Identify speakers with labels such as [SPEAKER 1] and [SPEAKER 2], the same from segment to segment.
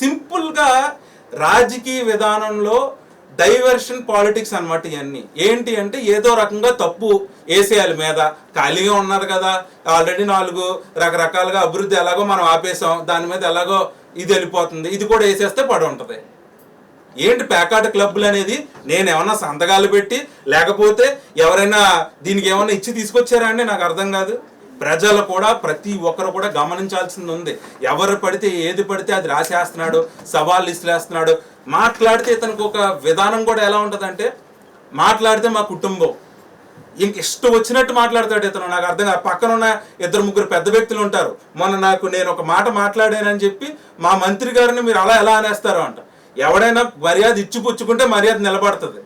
[SPEAKER 1] సింపుల్గా రాజకీయ విధానంలో డైవర్షన్ పాలిటిక్స్ అన్నమాట ఇవన్నీ ఏంటి అంటే ఏదో రకంగా తప్పు వేసేయాలి మీద. ఖాళీగా ఉన్నారు కదా. ఆల్రెడీ నాలుగు రకరకాలుగా అభివృద్ధి ఎలాగో మనం ఆపేసాం దాని మీద ఎలాగో ఇది వెళ్ళిపోతుంది. ఇది కూడా వేసేస్తే పడి ఉంటుంది. ఏంటి ప్యాకాట్ క్లబ్లు అనేది? నేను ఏమన్నా సంతకాలు పెట్టి లేకపోతే ఎవరైనా దీనికి ఏమన్నా ఇచ్చి తీసుకొచ్చారా అండి? నాకు అర్థం కాదు. ప్రజలు కూడా ప్రతి ఒక్కరు కూడా గమనించాల్సింది ఉంది. ఎవరు పడితే ఏది పడితే అది రాసేస్తున్నాడు సవాళ్ళు ఇసులేస్తున్నాడు మాట్లాడితే ఇతనికి ఒక విధానం కూడా ఎలా ఉంటుందంటే మాట్లాడితే మా కుటుంబం. ఇంక ఇష్టం వచ్చినట్టు మాట్లాడతాడు ఇతను. నాకు అర్థం కాదు. పక్కన ఉన్న ఇద్దరు ముగ్గురు పెద్ద వ్యక్తులు ఉంటారు. మొన్న నాకు నేను ఒక మాట మాట్లాడానని చెప్పి మా మంత్రి గారిని మీరు అలా ఎలా అనేస్తారు అంట. ఎవడైనా మర్యాద ఇచ్చి పుచ్చుకుంటే మర్యాద నిలబడుతుంది.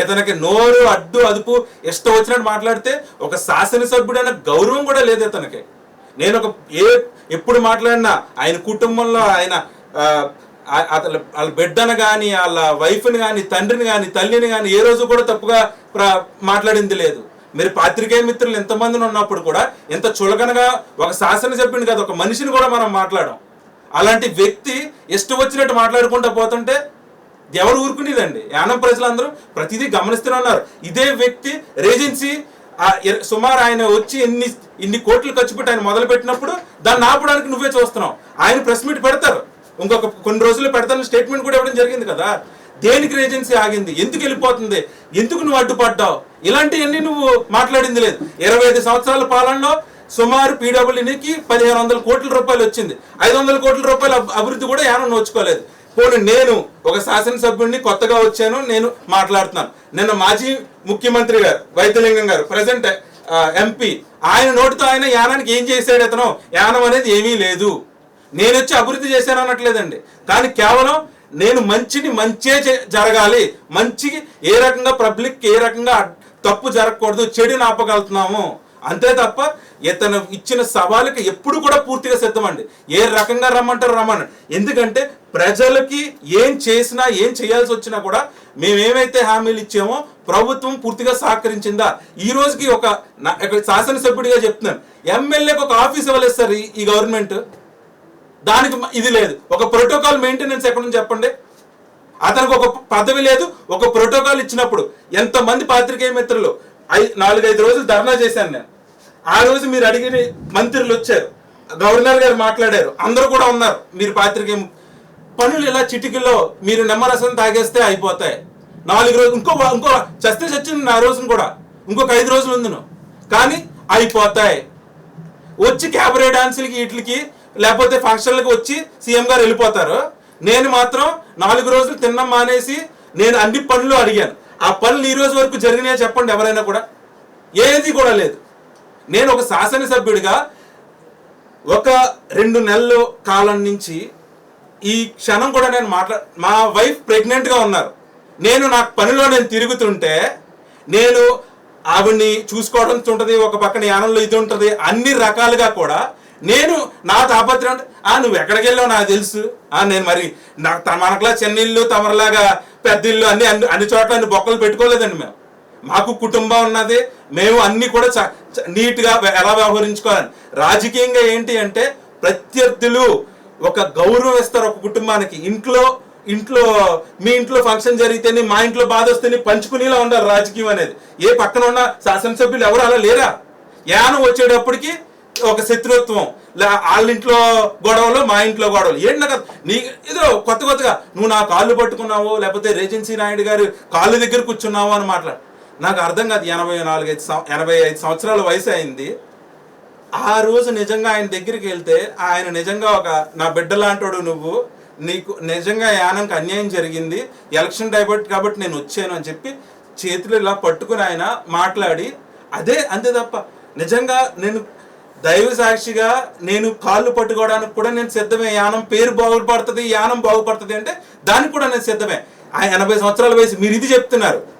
[SPEAKER 1] ఇతనికి నోరు అడ్డు అదుపు ఇష్టం వచ్చినట్టు మాట్లాడితే ఒక శాసనసభ్యుడైన గౌరవం కూడా లేదు ఇతనికి. నేను ఒక ఏ ఎప్పుడు మాట్లాడినా ఆయన కుటుంబంలో ఆయన అతను వాళ్ళ బిడ్డను కానీ వాళ్ళ వైఫ్ని కానీ తండ్రిని కానీ తల్లిని కానీ ఏ రోజు కూడా తప్పుగా మాట్లాడింది లేదు. మీరు పాత్రికేయ మిత్రులు ఎంతమందిని ఉన్నప్పుడు కూడా ఎంత చులకనగా ఒక శాసనసభ్యుని కాదు ఒక మనిషిని కూడా మనం మాట్లాడడం అలాంటి వ్యక్తి ఇష్టం వచ్చినట్టు మాట్లాడుకుంటూ పోతుంటే ఎవరు ఊరుకునేదండి? యానం ప్రజలందరూ ప్రతిదీ గమనిస్తూనే ఉన్నారు ఇదే వ్యక్తి రేజెన్సీ సుమారు ఆయన వచ్చి ఎన్ని ఇన్ని కోట్లు ఖర్చు పెట్టి ఆయన మొదలు పెట్టినప్పుడు దాన్ని ఆపడానికి నువ్వే చూస్తున్నావు. ఆయన ప్రెస్ మీట్ పెడతారు. ఇంకొక కొన్ని రోజులు పెడతాను స్టేట్మెంట్ కూడా ఇవ్వడం జరిగింది కదా. దేనికి రేజెన్సీ ఆగింది? ఎందుకు వెళ్ళిపోతుంది? ఎందుకు నువ్వు అడ్డుపడ్డావు? ఇలాంటివన్నీ నువ్వు మాట్లాడింది లేదు. ఇరవై ఐదు సంవత్సరాల పాలనలో సుమారు పీడబ్ల్యూనికి పదిహేను వందల కోట్ల రూపాయలు వచ్చింది. ఐదు వందల కోట్ల రూపాయల అభివృద్ధి కూడా యానం నోచుకోలేదు. పోనీ నేను ఒక శాసనసభ్యుడిని కొత్తగా వచ్చాను నేను మాట్లాడుతున్నాను. నిన్న మాజీ ముఖ్యమంత్రి గారు వైద్యలింగం గారు ప్రజెంట్ ఎంపీ ఆయన నోటితో ఆయన యానానికి ఏం చేశాడు అతను? యానం అనేది ఏమీ లేదు. నేను వచ్చి అభివృద్ధి చేశాను అనట్లేదండి. కానీ కేవలం నేను మంచిని మంచే జరగాలి. మంచి ఏ రకంగా పబ్లిక్ ఏ రకంగా తప్పు జరగకూడదు. చెడుని ఆపగలుగుతున్నాము. అంతే తప్ప ఇతను ఇచ్చిన సవాలుకి ఎప్పుడు కూడా పూర్తిగా సిద్ధమండి. ఏ రకంగా రమ్మంటారు రమ్మని. ఎందుకంటే ప్రజలకి ఏం చేసినా ఏం చేయాల్సి వచ్చినా కూడా మేము ఏమైతే హామీలు ఇచ్చామో ప్రభుత్వం పూర్తిగా సహకరించిందా? ఈ రోజుకి ఒక నా- ఇక్కడ శాసనసభ్యుడిగా చెప్తున్నాను. ఎమ్మెల్యేకి ఒక ఆఫీస్ ఇవ్వలేదు సార్ ఈ- గవర్నమెంట్. దానికి ఇది లేదు. ఒక ప్రోటోకాల్ మెయింటెనెన్స్ ఎక్కడ చెప్పండి. అతనికి ఒక పదవి లేదు. ఒక ప్రోటోకాల్ ఇచ్చినప్పుడు ఎంతమంది పాత్రికేయ మిత్రులు? ఐ నాలుగైదు రోజులు ధర్నా చేశాను నేను. ఆ రోజు మీరు అడిగిన మంత్రులు వచ్చారు. గవర్నర్ గారు మాట్లాడారు. అందరూ కూడా ఉన్నారు. మీరు పాత్రికే పనులు ఇలా చిటికల్లో మీరు నిమ్మరసం తాగేస్తే అయిపోతాయి. నాలుగు రోజులు ఇంకో ఇంకో చస్తే చచ్చింది ఆ రోజును కూడా. ఇంకొక ఐదు రోజులు ఉందిను. కానీ అయిపోతాయి. వచ్చి క్యాబరే డాన్సులకి వీటికి లేకపోతే ఫంక్షన్లకు వచ్చి సీఎం గారు వెళ్ళిపోతారు. నేను మాత్రం నాలుగు రోజులు తిన్నాం మానేసి నేను అన్ని పనులు అడిగాను. ఆ పనులు ఈ రోజు వరకు జరిగినాయో చెప్పండి ఎవరైనా కూడా? ఏది కూడా లేదు. నేను ఒక శాసనసభ్యుడిగా ఒక రెండు నెలల కాలం నుంచి ఈ క్షణం కూడా నేను మాట్లా మా వైఫ్ ప్రెగ్నెంట్గా ఉన్నారు. నేను నా పనిలో నేను తిరుగుతుంటే నేను ఆవిడ్ని చూసుకోవడం ఉంటుంది ఒక పక్కన యానంలో ఇది ఉంటుంది అన్ని రకాలుగా కూడా నేను నా తాపత్రం అంటే ఆ నువ్వు ఎక్కడికి వెళ్ళావు నాకు తెలుసు. ఆ నేను మరి నాకు మనకులా మనకలా చెన్నీళ్ళు తమరలాగా పెద్ద ఇల్లు అన్ని అన్ని అన్ని చోట్ల అన్ని బొక్కలు పెట్టుకోలేదండి మేము. మాకు కుటుంబం ఉన్నది మేము అన్ని కూడా చ- నీట్గా ఎలా వ్యవహరించుకోవాలి? రాజకీయంగా ఏంటి అంటే ప్రత్యర్థులు ఒక గౌరవం ఇస్తారు ఒక కుటుంబానికి. ఇంట్లో ఇంట్లో మీ ఇంట్లో ఫంక్షన్ జరిగితేనే మా ఇంట్లో బాధ వస్తేనే పంచుకునేలా ఉండాలి రాజకీయం అనేది. ఏ పక్కన ఉన్న శాసనసభ్యులు ఎవరు అలా లేరా? యానం వచ్చేటప్పటికి ఒక శత్రుత్వం. వాళ్ళ ఇంట్లో గొడవలు మా ఇంట్లో గొడవలు. ఏంటి నాకు నీ ఏదో కొత్త కొత్తగా నువ్వు నా కాళ్ళు పట్టుకున్నావు లేకపోతే రేజెన్సీ నాయుడు గారు కాళ్ళు దగ్గర కూర్చున్నావు అని మాట్లాడు. నాకు అర్థం కాదు ఎనభై నాలుగైదు సం- ఎనభై ఐదు సంవత్సరాల వయసు అయింది. ఆ రోజు నిజంగా ఆయన దగ్గరికి వెళ్తే ఆయన నిజంగా ఒక నా బిడ్డ లాంటోడు నువ్వు నీకు నిజంగా యానంకి అన్యాయం జరిగింది ఎలక్షన్ డైబర్ట్ కాబట్టి నేను వచ్చాను అని చెప్పి చేతులు ఇలా పట్టుకుని ఆయన మాట్లాడి అదే అంతే తప్ప నిజంగా నేను దైవ సాక్షిగా నేను కాళ్ళు పట్టుకోవడానికి కూడా నేను సిద్ధమే. యానం పేరు బాగుపడుతుంది యానం బాగుపడుతుంది అంటే దానికి కూడా నేను సిద్ధమే. ఆ ఎనభై సంవత్సరాల వయసు మీరు ఇది చెప్తున్నారు.